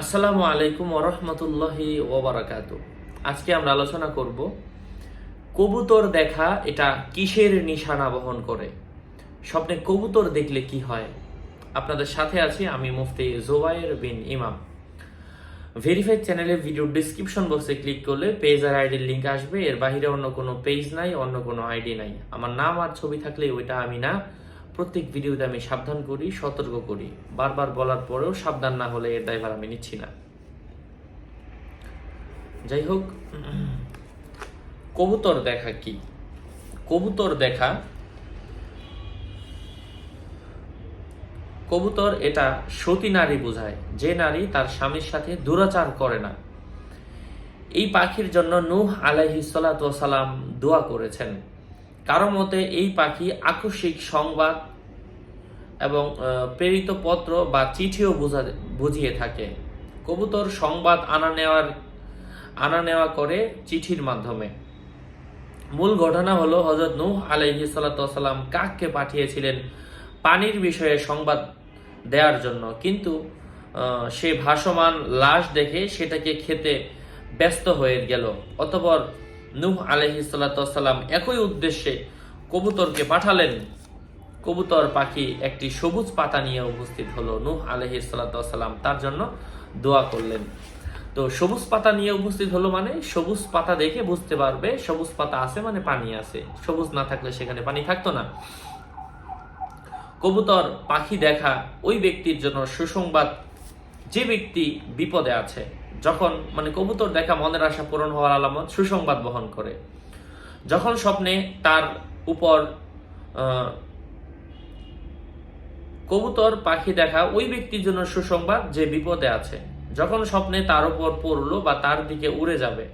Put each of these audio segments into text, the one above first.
আসসালামু আলাইকুম ওরহমতুল্লাহি ওবরাকাত আজকে আমরা আলোচনা করব কবুতর দেখা এটা কিসের নিশানা বহন করে? স্বপ্নে কবুতর দেখলে কি হয়? আপনাদের সাথে আছি আমি মুফতি জোবায়ের বিন ইমাম। ভেরিফাইড চ্যানেলের ভিডিও ডিসক্রিপশন বক্সে ক্লিক করলে পেজ আর আইডির লিঙ্ক আসবে, এর বাইরে অন্য কোনো পেজ নাই, অন্য কোনো আইডি নাই। আমার নাম আর ছবি থাকলে ওইটা আমি না প্রত্যেক ভিডিওতে আমি সাবধান করি, সতর্ক করি। বারবার বলার পরেও সাবধান না হলে এর দায়ভার আমি নিচ্ছি না। যাই হোক, কবুতর দেখা কি? কবুতর দেখা, কবুতর এটা সতী নারী বোঝায়। যে নারী তার স্বামীর সাথে দুরাচার করে না। এই পাখির জন্য নূহ আলাইহি সালাম দোয়া করেছেন। কারও মতে এই পাখি আকস্মিক সংবাদ এবং প্রেরিত পত্র বা চিঠিও বোঝা, বুঝিয়ে থাকে। কবুতর সংবাদ আনা নেওয়ার, আনা নেওয়া করে চিঠির মাধ্যমে। মূল ঘটনা হলো হজরত নূহ আলাইহি সালাম কাককে পাঠিয়েছিলেন পানির বিষয়ে সংবাদ দেওয়ার জন্য। কিন্তু সে ভাসমান লাশ দেখে সেটাকে খেতে ব্যস্ত হয়ে গেল। অতপর নূহ আলাইহি সালাম একই উদ্দেশ্যে কবুতরকে পাঠালেন। কবুতর পাখি একটি সবুজ পাতা নিয়ে উপস্থিত হলো। নূহ আলহি সালাম তার জন্য দোয়া করলেন। তো সবুজ পাতা নিয়ে উপস্থিত হলো মানে সবুজ পাতা দেখে বুঝতে পারবে, সবুজ পাতা আছে মানে পানি আছে। সবুজ না থাকলে সেখানে পানি থাকতো না। কবুতর পাখি দেখা ওই ব্যক্তির জন্য সুসংবাদ। যে ব্যক্তি বিপদে আছে যখন মানে কবুতর দেখা মনের আশা পূরণ হওয়ার আলামত, সুসংবাদ বহন করে। যখন স্বপ্নে তার উপর কবুতর, পাখি দেখা, ওই ব্যক্তির জন্য সুসংবাদ যে বিপদে আছে। যখন স্বপ্নে তার উপর পড়ল বা তার দিকে উড়ে যাবে।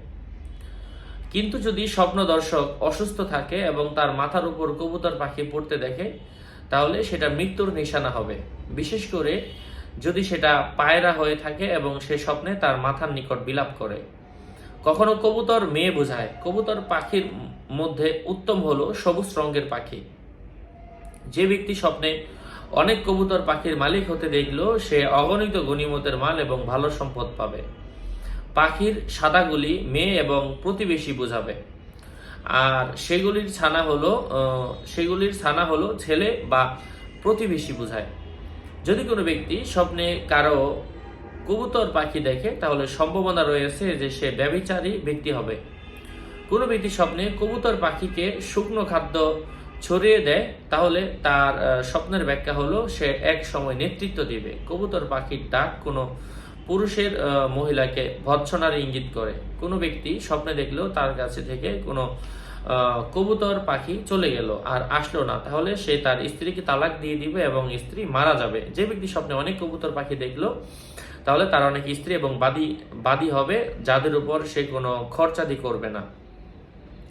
কিন্তু যদি স্বপ্ন দর্শক অসুস্থ থাকে এবং তার মাথার উপর কবুতর, পাখি পড়তে দেখে, তাহলে সেটা মৃত্যুর নিশানা হবে। বিশেষ করে যদি সেটা পায়রা হয়ে থাকে এবং সে স্বপ্নে তার মাথার নিকট বিলাপ করে। কখনো কবুতর মেয়ে বোঝায়, কবুতর পাখির মধ্যে উত্তম হলো সবুজ রঙের পাখি। যে ব্যক্তি স্বপ্নে অনেক কবুতর পাখির মালিক হতে দেখল, সে অগণিত গণিমতের মাল এবং ভালো সম্পদ পাবে। পাখির সাদাগুলি মেয়ে এবং প্রতিবেশী বোঝাবে। আর সেগুলির ছানা হলো সেগুলির ছানা হলো ছেলে বা প্রতিবেশী বোঝায়। যদি কোনো ব্যক্তি স্বপ্নে কারও কবুতর পাখি দেখে, তাহলে সম্ভাবনা রয়েছে যে সে ব্যবিচারী ব্যক্তি হবে। কোনো ব্যক্তি স্বপ্নে কবুতর পাখিকে শুকনো খাদ্য ছড়িয়ে দেয়, তাহলে তার স্বপ্নের ব্যাখ্যা হলো সে এক সময় নেতৃত্ব দিবে। কবুতর পাখির ডাক কোনো পুরুষের মহিলাকে ভৎসনার ইঙ্গিত করে। কোনো ব্যক্তি স্বপ্নে দেখলেও তার কাছে থেকে কোনো কবুতর, পাখি চলে গেল আর আসলো না। তাহলে সে তার স্ত্রীকে তালাক দিয়ে দিবে এবং স্ত্রী মারা যাবে। যে ব্যক্তি স্বপ্নে অনেক কবুতর, পাখি দেখল, তাহলে তার অনেক স্ত্রী এবং বাদী বাদী হবে, যাদের উপর সে কোনো খরচাদি করবে না।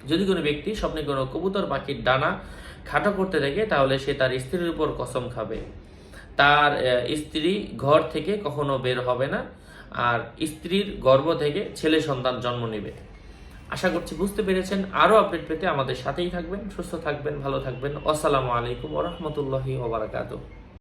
যদি কোনো ব্যক্তি স্বপ্নে কোনো কবুতর, পাখির ডানা খাটো করতে দেখে, তাহলে সে তার স্ত্রীর উপর কসম খাবে। তার স্ত্রী ঘর থেকে কখনো বের হবে না, আর স্ত্রীর গর্ভ থেকে ছেলে সন্তান জন্ম নেবে। আশা করছি বুঝতে পেরেছেন। আরও আপডেট পেতে আমাদের সাথেই থাকবেন, সুস্থ থাকবেন, ভালো থাকবেন। আসসালামু আলাইকুম ওরহমতুল্লাহি ওবরাকাতুহ